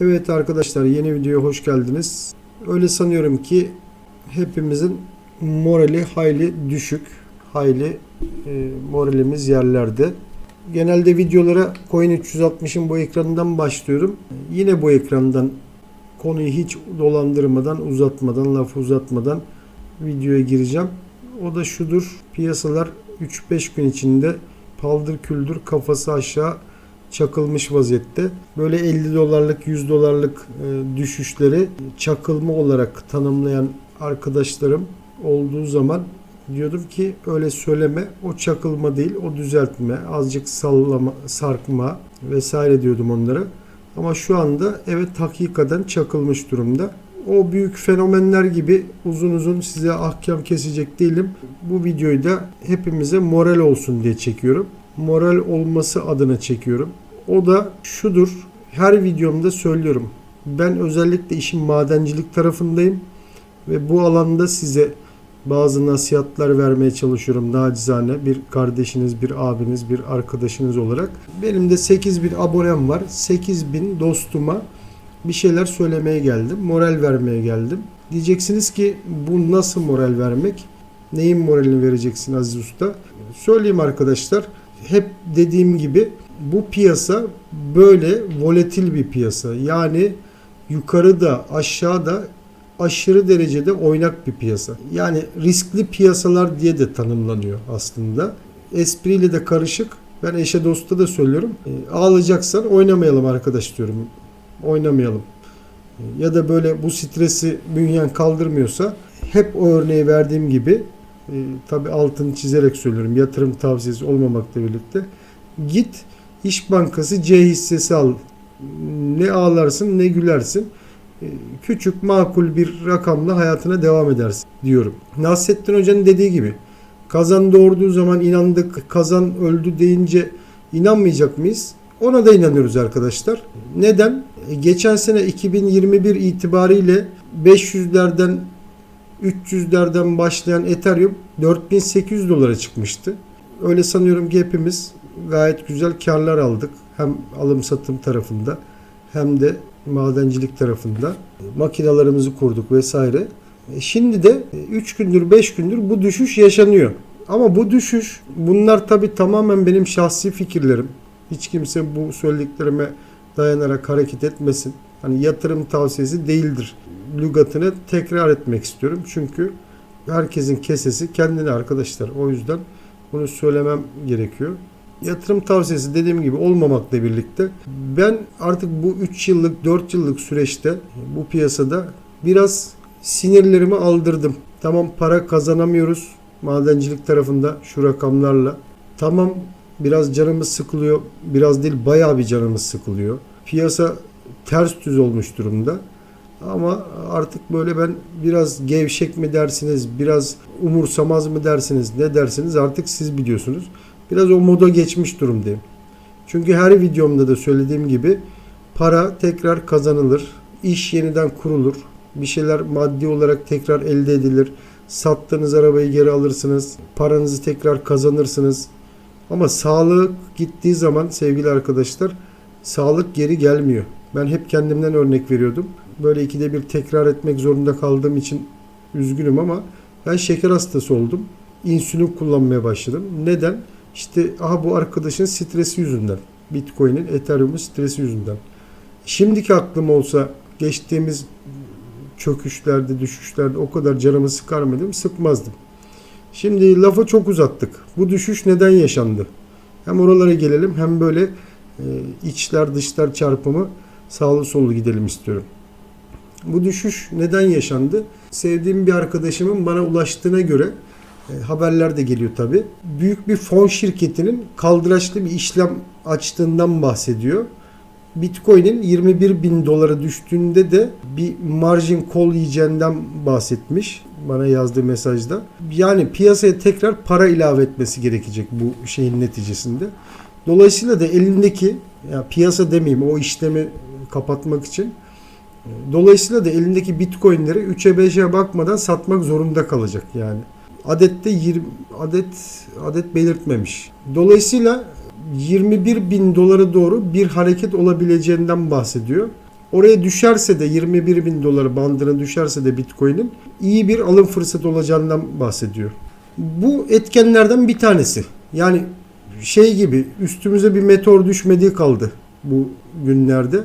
Evet arkadaşlar yeni videoya hoş geldiniz. Öyle sanıyorum ki hepimizin morali hayli düşük. Hayli e, moralimiz yerlerde. Genelde videolara Coin 360'ın bu ekranından başlıyorum. Yine bu ekrandan konuyu hiç dolandırmadan, uzatmadan, lafı uzatmadan videoya gireceğim. O da şudur. Piyasalar 3-5 gün içinde paldır küldür kafası aşağı çakılmış vaziyette. Böyle 50 dolarlık 100 dolarlık e, düşüşleri çakılma olarak tanımlayan arkadaşlarım olduğu zaman diyordum ki öyle söyleme o çakılma değil o düzeltme azıcık sallama sarkma vesaire diyordum onlara. Ama şu anda evet hakikaten çakılmış durumda. O büyük fenomenler gibi uzun uzun size ahkam kesecek değilim. Bu videoyu da hepimize moral olsun diye çekiyorum. Moral olması adına çekiyorum. O da şudur. Her videomda söylüyorum. Ben özellikle işin madencilik tarafındayım ve bu alanda size bazı nasihatler vermeye çalışıyorum nacizane bir kardeşiniz, bir abiniz, bir arkadaşınız olarak. Benim de 8000 abonem var. 8000 dostuma bir şeyler söylemeye geldim. Moral vermeye geldim. Diyeceksiniz ki bu nasıl moral vermek? Neyin moralini vereceksin Aziz Usta? Söyleyeyim arkadaşlar. Hep dediğim gibi bu piyasa böyle volatil bir piyasa. Yani yukarıda aşağıda aşırı derecede oynak bir piyasa. Yani riskli piyasalar diye de tanımlanıyor aslında. Espriyle de karışık. Ben eşe dosta da söylüyorum. E, ağlayacaksan oynamayalım arkadaş diyorum. Oynamayalım. E, ya da böyle bu stresi bünyen kaldırmıyorsa hep o örneği verdiğim gibi e, tabi altını çizerek söylüyorum. Yatırım tavsiyesi olmamakla birlikte git İş Bankası C hissesi al. Ne ağlarsın ne gülersin. E, Küçük makul bir rakamla hayatına devam edersin diyorum. Nasrettin Hoca'nın dediği gibi kazan doğurduğu zaman inandık, kazan öldü deyince inanmayacak mıyız? Ona da inanıyoruz arkadaşlar. Neden? E, Geçen sene 2021 itibariyle 500'lerden 300'lerden başlayan Ethereum 4800 dolara çıkmıştı. Öyle sanıyorum ki hepimiz gayet güzel karlar aldık. Hem alım satım tarafında hem de madencilik tarafında. Makinalarımızı kurduk vesaire. E, Şimdi de 3 gündür 5 gündür bu düşüş yaşanıyor. Ama bu düşüş bunlar tabi tamamen benim şahsi fikirlerim. Hiç kimse bu söylediklerime dayanarak hareket etmesin. Hani yatırım tavsiyesi değildir. Lügatını tekrar etmek istiyorum. Çünkü herkesin kesesi kendine arkadaşlar. O yüzden bunu söylemem gerekiyor. Yatırım tavsiyesi dediğim gibi olmamakla birlikte ben artık bu 3 yıllık 4 yıllık süreçte bu piyasada biraz sinirlerimi aldırdım. Tamam para kazanamıyoruz madencilik tarafında şu rakamlarla. Tamam biraz canımız sıkılıyor. Biraz değil bayağı bir canımız sıkılıyor. Piyasa ters düz olmuş durumda. Ama artık böyle ben biraz gevşek mi dersiniz, biraz umursamaz mı dersiniz, ne dersiniz artık siz biliyorsunuz. Biraz o moda geçmiş durumdayım. Çünkü her videomda da söylediğim gibi para tekrar kazanılır, iş yeniden kurulur, bir şeyler maddi olarak tekrar elde edilir. Sattığınız arabayı geri alırsınız, paranızı tekrar kazanırsınız. Ama sağlık gittiği zaman sevgili arkadaşlar sağlık geri gelmiyor. Ben hep kendimden örnek veriyordum. Böyle ikide bir tekrar etmek zorunda kaldığım için üzgünüm ama ben şeker hastası oldum. İnsülin kullanmaya başladım. Neden? İşte aha bu arkadaşın stresi yüzünden. Bitcoin'in, Ethereum'un stresi yüzünden. Şimdiki aklım olsa geçtiğimiz çöküşlerde, düşüşlerde o kadar canımı sıkar mıydım? Sıkmazdım. Şimdi lafa çok uzattık. Bu düşüş neden yaşandı? Hem oralara gelelim hem böyle e, içler dışlar çarpımı sağlı sollu gidelim istiyorum. Bu düşüş neden yaşandı? Sevdiğim bir arkadaşımın bana ulaştığına göre e, haberler de geliyor tabi. Büyük bir fon şirketinin kaldıraçlı bir işlem açtığından bahsediyor. Bitcoin'in 21 bin dolara düştüğünde de bir margin call yiyeceğinden bahsetmiş bana yazdığı mesajda. Yani piyasaya tekrar para ilave etmesi gerekecek bu şeyin neticesinde. Dolayısıyla da elindeki ya piyasa demeyeyim o işlemi kapatmak için dolayısıyla da elindeki bitcoinleri 3'e 5'e bakmadan satmak zorunda kalacak yani. Adette 20 adet adet belirtmemiş. Dolayısıyla 21 bin dolara doğru bir hareket olabileceğinden bahsediyor. oraya düşerse de 21 bin dolar bandına düşerse de Bitcoin'in iyi bir alım fırsatı olacağından bahsediyor. Bu etkenlerden bir tanesi. Yani şey gibi üstümüze bir meteor düşmediği kaldı bu günlerde.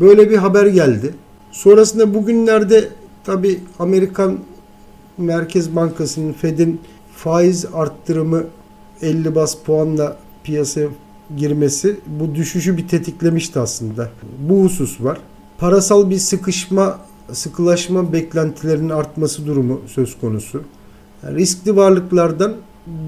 Böyle bir haber geldi. Sonrasında bugünlerde tabi Amerikan Merkez Bankası'nın Fed'in faiz arttırımı 50 bas puanla piyasaya girmesi bu düşüşü bir tetiklemişti aslında. Bu husus var. Parasal bir sıkışma, sıkılaşma beklentilerinin artması durumu söz konusu. Yani riskli varlıklardan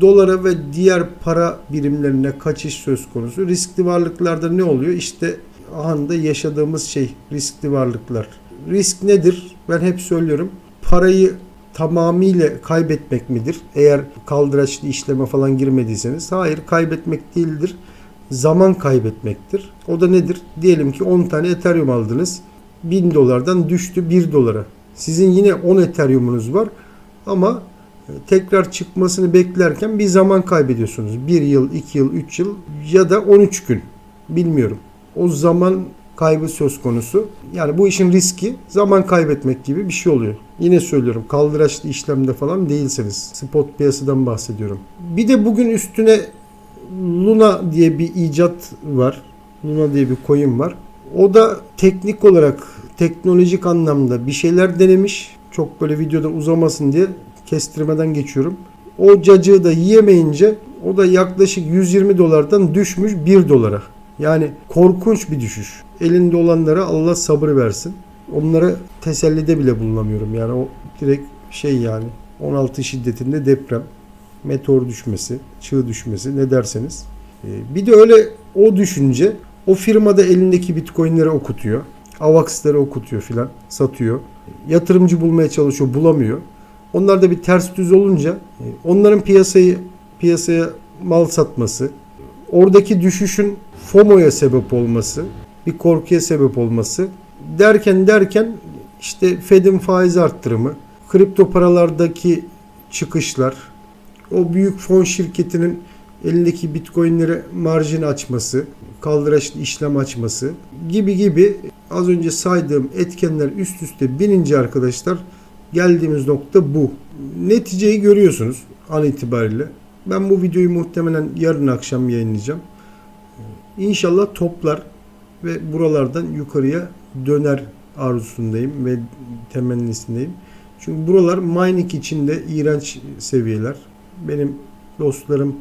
dolara ve diğer para birimlerine kaçış söz konusu. Riskli varlıklarda ne oluyor? İşte anda yaşadığımız şey riskli varlıklar. Risk nedir? Ben hep söylüyorum. Parayı tamamıyla kaybetmek midir? Eğer kaldıraçlı işleme falan girmediyseniz. Hayır kaybetmek değildir. Zaman kaybetmektir. O da nedir? Diyelim ki 10 tane Ethereum aldınız. 1000 dolardan düştü 1 dolara. Sizin yine 10 Ethereum'unuz var ama tekrar çıkmasını beklerken bir zaman kaybediyorsunuz. 1 yıl, 2 yıl, 3 yıl ya da 13 gün. Bilmiyorum. O zaman kaybı söz konusu. Yani bu işin riski zaman kaybetmek gibi bir şey oluyor. Yine söylüyorum kaldıraçlı işlemde falan değilseniz. Spot piyasadan bahsediyorum. Bir de bugün üstüne Luna diye bir icat var. Luna diye bir coin var. O da teknik olarak teknolojik anlamda bir şeyler denemiş. Çok böyle videoda uzamasın diye kestirmeden geçiyorum. O cacığı da yiyemeyince o da yaklaşık 120 dolardan düşmüş 1 dolara. Yani korkunç bir düşüş. Elinde olanlara Allah sabır versin. Onlara tesellide bile bulunamıyorum. Yani o direkt şey yani 16 şiddetinde deprem, meteor düşmesi, çığ düşmesi ne derseniz. Ee, Bir de öyle o düşünce o firmada elindeki bitcoinleri okutuyor. Avax'ları okutuyor filan satıyor. Yatırımcı bulmaya çalışıyor bulamıyor. Onlar da bir ters düz olunca e, onların piyasayı piyasaya mal satması, oradaki düşüşün FOMO'ya sebep olması, bir korkuya sebep olması derken derken işte Fed'in faiz arttırımı, kripto paralardaki çıkışlar, o büyük fon şirketinin elindeki bitcoinlere marjin açması, kaldıraçlı işlem açması gibi gibi az önce saydığım etkenler üst üste binince arkadaşlar geldiğimiz nokta bu. Neticeyi görüyorsunuz an itibariyle. Ben bu videoyu muhtemelen yarın akşam yayınlayacağım. İnşallah toplar ve buralardan yukarıya döner arzusundayım ve temennisindeyim. Çünkü buralar mining içinde iğrenç seviyeler. Benim dostlarım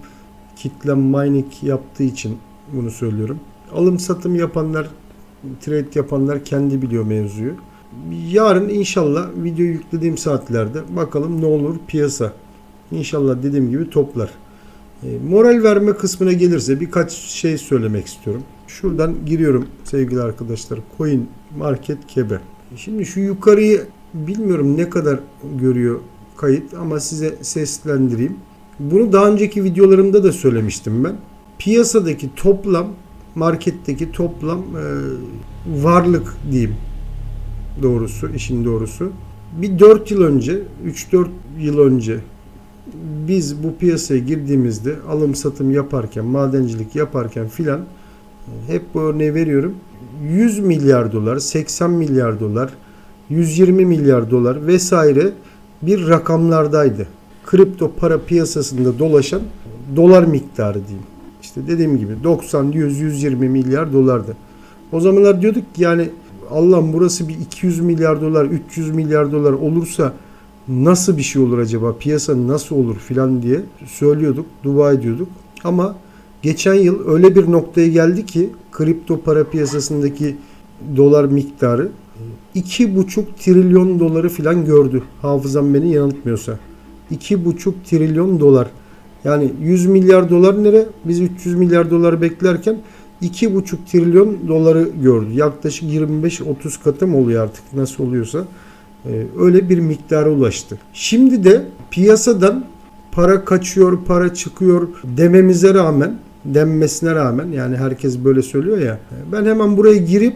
kitlem mining yaptığı için bunu söylüyorum. Alım satım yapanlar, trade yapanlar kendi biliyor mevzuyu. Yarın inşallah video yüklediğim saatlerde bakalım ne olur piyasa. İnşallah dediğim gibi toplar. E, moral verme kısmına gelirse birkaç şey söylemek istiyorum. Şuradan giriyorum sevgili arkadaşlar. Coin Market Kebe. Şimdi şu yukarıyı bilmiyorum ne kadar görüyor kayıt ama size seslendireyim. Bunu daha önceki videolarımda da söylemiştim ben. Piyasadaki toplam, marketteki toplam e, varlık diyeyim doğrusu, işin doğrusu. Bir 4 yıl önce, 3-4 yıl önce biz bu piyasaya girdiğimizde alım satım yaparken, madencilik yaparken filan hep bu örneği veriyorum. 100 milyar dolar, 80 milyar dolar, 120 milyar dolar vesaire bir rakamlardaydı. Kripto para piyasasında dolaşan dolar miktarı diyeyim. İşte dediğim gibi 90, 100, 120 milyar dolardı. O zamanlar diyorduk ki yani Allah'ım burası bir 200 milyar dolar, 300 milyar dolar olursa nasıl bir şey olur acaba? Piyasa nasıl olur filan diye söylüyorduk, dua ediyorduk. Ama geçen yıl öyle bir noktaya geldi ki kripto para piyasasındaki dolar miktarı 2,5 trilyon doları filan gördü. Hafızam beni yanıltmıyorsa. 2,5 trilyon dolar. Yani 100 milyar dolar nere? Biz 300 milyar dolar beklerken 2,5 trilyon doları gördü. Yaklaşık 25-30 katı mı oluyor artık nasıl oluyorsa. Ee, öyle bir miktara ulaştı. Şimdi de piyasadan para kaçıyor, para çıkıyor dememize rağmen, denmesine rağmen yani herkes böyle söylüyor ya. Ben hemen buraya girip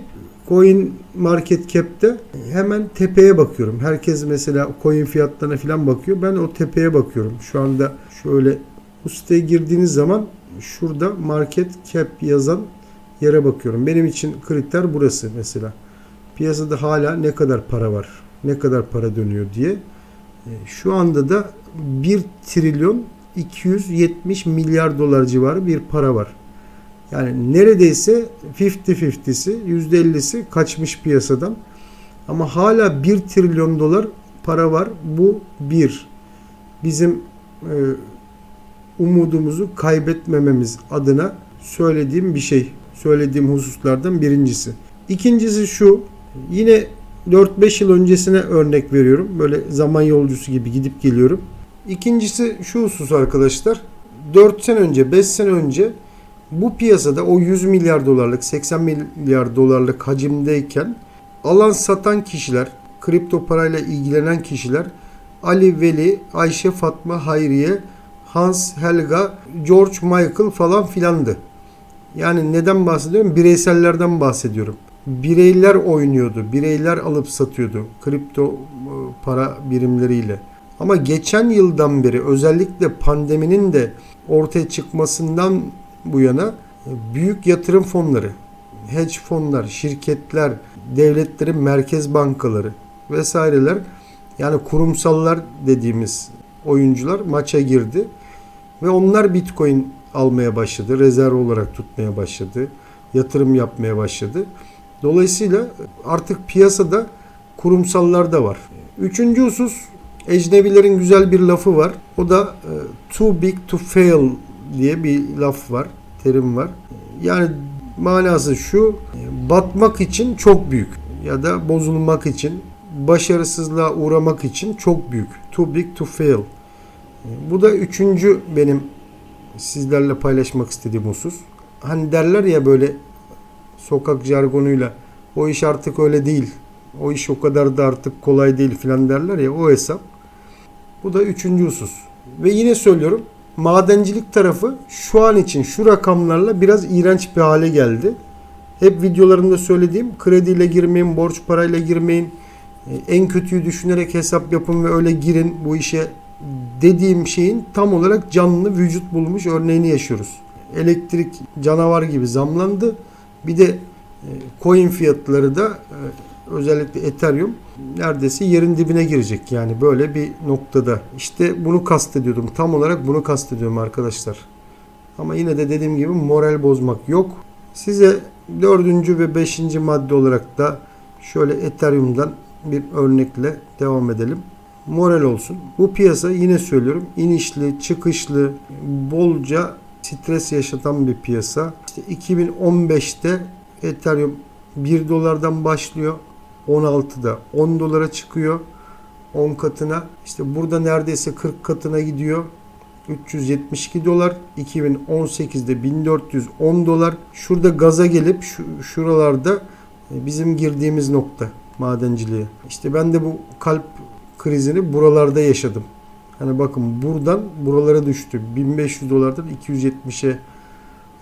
Coin Market Cap'te hemen tepeye bakıyorum. Herkes mesela coin fiyatlarına falan bakıyor. Ben o tepeye bakıyorum. Şu anda şöyle bu siteye girdiğiniz zaman şurada Market Cap yazan yere bakıyorum. Benim için kriter burası mesela. piyasada hala ne kadar para var, ne kadar para dönüyor diye. E, Şu anda da 1 trilyon 270 milyar dolar civarı bir para var. Yani neredeyse 50-50'si, %50'si kaçmış piyasadan. Ama hala 1 trilyon dolar para var. Bu bir. Bizim e, umudumuzu kaybetmememiz adına söylediğim bir şey. Söylediğim hususlardan birincisi. İkincisi şu. Yine 4-5 yıl öncesine örnek veriyorum. Böyle zaman yolcusu gibi gidip geliyorum. İkincisi şu husus arkadaşlar. 4 sene önce, 5 sene önce bu piyasada o 100 milyar dolarlık, 80 milyar dolarlık hacimdeyken alan satan kişiler, kripto parayla ilgilenen kişiler Ali Veli, Ayşe Fatma Hayriye, Hans Helga, George Michael falan filandı. Yani neden bahsediyorum? Bireysellerden bahsediyorum. Bireyler oynuyordu. Bireyler alıp satıyordu kripto e, para birimleriyle. Ama geçen yıldan beri özellikle pandeminin de ortaya çıkmasından bu yana e, büyük yatırım fonları, hedge fonlar, şirketler, devletlerin merkez bankaları vesaireler yani kurumsallar dediğimiz oyuncular maça girdi ve onlar Bitcoin almaya başladı, rezerv olarak tutmaya başladı, yatırım yapmaya başladı. Dolayısıyla artık piyasada kurumsallar da var. Üçüncü husus ecnebilerin güzel bir lafı var. O da e, too big to fail diye bir laf var, terim var. Yani manası şu, e, batmak için çok büyük ya da bozulmak için, başarısızlığa uğramak için çok büyük. Too big to fail. E, Bu da üçüncü benim sizlerle paylaşmak istediğim husus. Hani derler ya böyle sokak jargonuyla o iş artık öyle değil. O iş o kadar da artık kolay değil filan derler ya o hesap. Bu da üçüncü husus. Ve yine söylüyorum madencilik tarafı şu an için şu rakamlarla biraz iğrenç bir hale geldi. Hep videolarımda söylediğim krediyle girmeyin, borç parayla girmeyin. E, En kötüyü düşünerek hesap yapın ve öyle girin bu işe dediğim şeyin tam olarak canlı vücut bulmuş örneğini yaşıyoruz. Elektrik canavar gibi zamlandı. Bir de e, coin fiyatları da e, özellikle Ethereum neredeyse yerin dibine girecek. Yani böyle bir noktada. İşte bunu kastediyordum. Tam olarak bunu kastediyorum arkadaşlar. Ama yine de dediğim gibi moral bozmak yok. Size dördüncü ve beşinci madde olarak da şöyle Ethereum'dan bir örnekle devam edelim. Moral olsun. Bu piyasa yine söylüyorum inişli, çıkışlı, bolca stres yaşatan bir piyasa. İşte 2015'te Ethereum 1 dolardan başlıyor. 16'da 10 dolara çıkıyor. 10 katına. İşte burada neredeyse 40 katına gidiyor. 372 dolar. 2018'de 1410 dolar. Şurada gaza gelip şu, şuralarda e, bizim girdiğimiz nokta madenciliğe. İşte ben de bu kalp krizini buralarda yaşadım. Hani bakın buradan buralara düştü. 1500 dolardan 270'e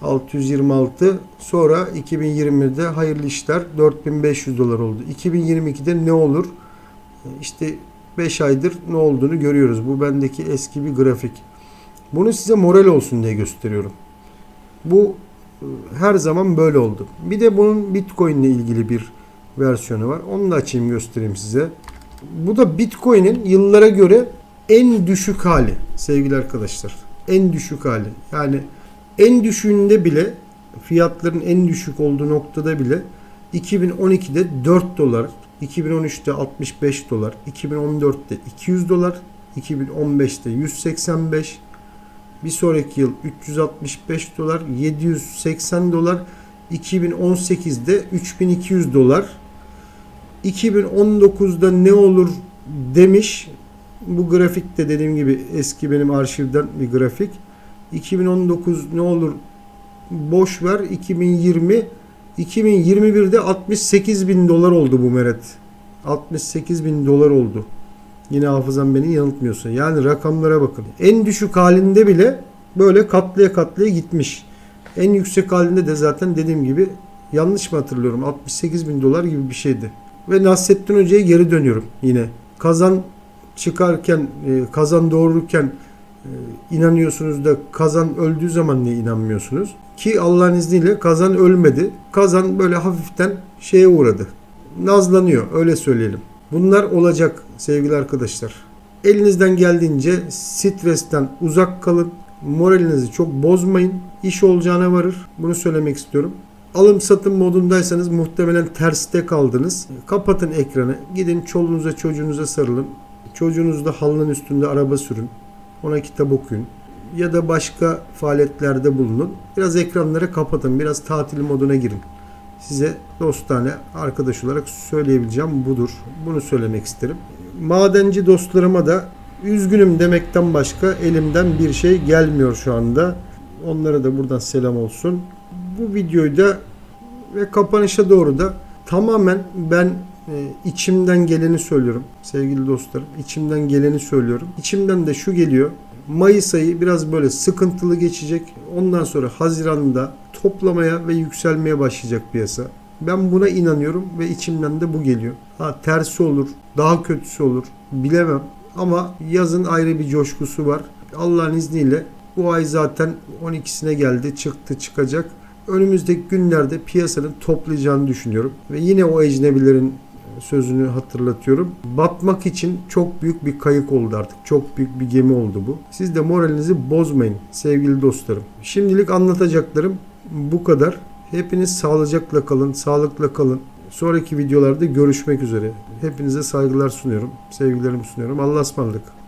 626 sonra 2020'de hayırlı işler 4500 dolar oldu. 2022'de ne olur? İşte 5 aydır ne olduğunu görüyoruz. Bu bendeki eski bir grafik. Bunu size moral olsun diye gösteriyorum. Bu e, her zaman böyle oldu. Bir de bunun Bitcoin ile ilgili bir versiyonu var. Onu da açayım göstereyim size. Bu da Bitcoin'in yıllara göre en düşük hali sevgili arkadaşlar. En düşük hali. Yani en düşüğünde bile fiyatların en düşük olduğu noktada bile 2012'de 4 dolar, 2013'te 65 dolar, 2014'te 200 dolar, 2015'te 185, bir sonraki yıl 365 dolar, 780 dolar, 2018'de 3200 dolar. 2019'da ne olur demiş. Bu grafik de dediğim gibi eski benim arşivden bir grafik. 2019 ne olur boş ver 2020 2021'de 68 bin dolar oldu bu meret. 68 bin dolar oldu. Yine hafızam beni yanıltmıyorsa yani rakamlara bakın. En düşük halinde bile böyle katlaya katlaya gitmiş. En yüksek halinde de zaten dediğim gibi yanlış mı hatırlıyorum? 68 bin dolar gibi bir şeydi. Ve Nasrettin Hoca'ya geri dönüyorum yine. Kazan çıkarken e, kazan doğururken e, inanıyorsunuz da kazan öldüğü zaman niye inanmıyorsunuz? Ki Allah'ın izniyle kazan ölmedi. Kazan böyle hafiften şeye uğradı. nazlanıyor öyle söyleyelim. Bunlar olacak sevgili arkadaşlar. Elinizden geldiğince stresten uzak kalın. Moralinizi çok bozmayın. İş olacağına varır. Bunu söylemek istiyorum. Alım satım modundaysanız muhtemelen terste kaldınız. Kapatın ekranı. Gidin çoluğunuza çocuğunuza sarılın. Çocuğunuz da halının üstünde araba sürün. Ona kitap okuyun. Ya da başka faaliyetlerde bulunun. Biraz ekranları kapatın. Biraz tatil moduna girin. Size dostane arkadaş olarak söyleyebileceğim budur. Bunu söylemek isterim. Madenci dostlarıma da üzgünüm demekten başka elimden bir şey gelmiyor şu anda. Onlara da buradan selam olsun. Bu videoyu da ve kapanışa doğru da tamamen ben e, içimden geleni söylüyorum sevgili dostlarım. İçimden geleni söylüyorum. İçimden de şu geliyor. Mayıs ayı biraz böyle sıkıntılı geçecek. Ondan sonra Haziran'da toplamaya ve yükselmeye başlayacak piyasa. Ben buna inanıyorum ve içimden de bu geliyor. Ha tersi olur, daha kötüsü olur bilemem. Ama yazın ayrı bir coşkusu var. Allah'ın izniyle bu ay zaten 12'sine geldi, çıktı, çıkacak. Önümüzdeki günlerde piyasanın toplayacağını düşünüyorum. Ve yine o ecnebilerin sözünü hatırlatıyorum. Batmak için çok büyük bir kayık oldu artık. Çok büyük bir gemi oldu bu. Siz de moralinizi bozmayın sevgili dostlarım. Şimdilik anlatacaklarım bu kadar. Hepiniz sağlıcakla kalın, sağlıkla kalın. Sonraki videolarda görüşmek üzere. Hepinize saygılar sunuyorum. Sevgilerimi sunuyorum. Allah'a ısmarladık.